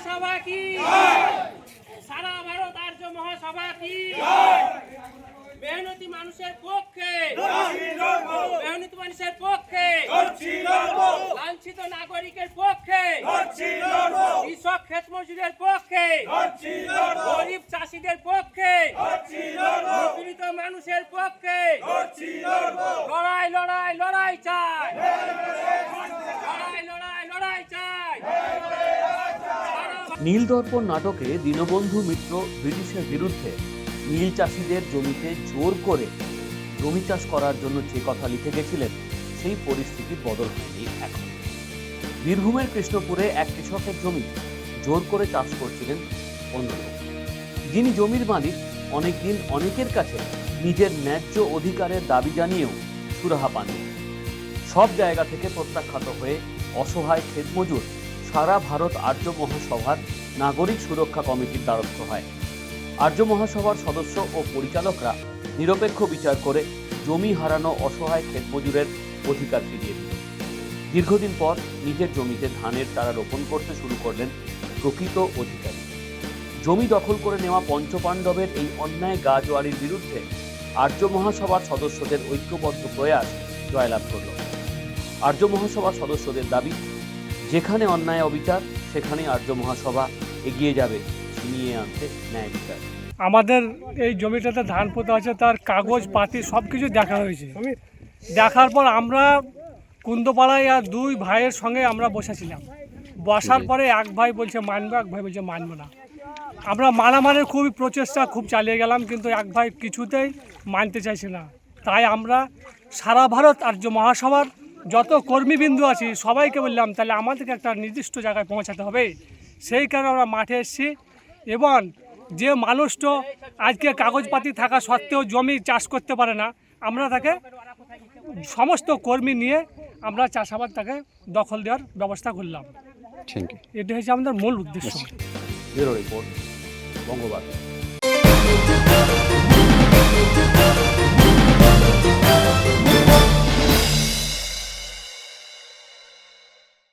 মহাসভা কি? সারা ভারত আর্য মহাসভা কি? মেহনতি মানুষের পক্ষে। মেহনতি মানুষের পক্ষে। লাঞ্ছিত নাগরিকের পক্ষে। কৃষক ক্ষেত মজুরের পক্ষে। নীলদর্পণ নাটকে দীনবন্ধু মিত্র ব্রিটিশের বিরুদ্ধে নীল চাষিদের জমিতে জোর করে জমি চাষ করার জন্য যে কথা লিখে গেছিলেন, সেই পরিস্থিতি বদল হয়নি এখন বীরভূমের কৃষ্ণপুরে এক কৃষকের জমি জোর করে চাষ করছিলেন অন্য। যিনি জমির মালিক, অনেকদিন অনেকের কাছে নিজের ন্যায্য অধিকারের দাবি জানিয়েও সুরাহা পাননি সব জায়গা থেকে প্রত্যাখ্যাত হয়ে অসহায় ক্ষেতমজুর সারা ভারত আর্য মহাসভার নাগরিক সুরক্ষা কমিটির দ্বারস্থ হয়। আর্য মহাসভার সদস্য ও পরিচালকরা নিরপেক্ষ বিচার করে জমি হারানো অসহায় ক্ষেতমজুরের অধিকার ফিরিয়ে দিল দীর্ঘদিন পর নিজের জমিতে ধানের চারা রোপণ করতে শুরু করলেন প্রকৃত অধিকারী। জমি দখল করে নেওয়া পঞ্চপাণ্ডবের এই অন্যায় গাজওয়ারির বিরুদ্ধে আর্য মহাসভার সদস্যদের ঐক্যবদ্ধ প্রয়াস জয়লাভ করল। আর্য মহাসভার সদস্যদের দাবি যেখানে অন্যায় অবিচার সেখানে আর্য মহাসভা এগিয়ে যাবে, ছিনিয়ে আনতে ন্যায় বিচার। আমাদের এই জমিটাতে ধান পোতা আছে, তার কাগজ, পাতি সব কিছু দেখা হয়েছে। দেখার পর আমরা কুন্দপাড়ায় আর দুই ভাইয়ের সঙ্গে আমরা বসেছিলাম। বসার পরে এক ভাই বলছে, মানবো? এক ভাই বলছে, মানবো না। আমরা মানামানের খুবই প্রচেষ্টা, খুব চালিয়ে গেলাম, কিন্তু এক ভাই কিছুতেই মানতে চাইছে না। তাই আমরা সারা ভারত আর্য মহাসভার যত কর্মীবিন্দু আছি সবাইকে বললাম তাহলে আমাদেরকে একটা নির্দিষ্ট জায়গায় পৌঁছাতে হবে। সেই কারণে আমরা মাঠে এসেছি এবং যে মানুষটা আজকে কাগজপাতি থাকা সত্ত্বেও জমি চাষ করতে পারে না আমরা তাকে সমস্ত কর্মী নিয়ে আমরা চাষাবাদ তাকে দখল দেওয়ার ব্যবস্থা করলাম। থ্যাংক এটা হচ্ছে আমাদের মূল উদ্দেশ্য। রিপোর্ট বঙ্গবাদ।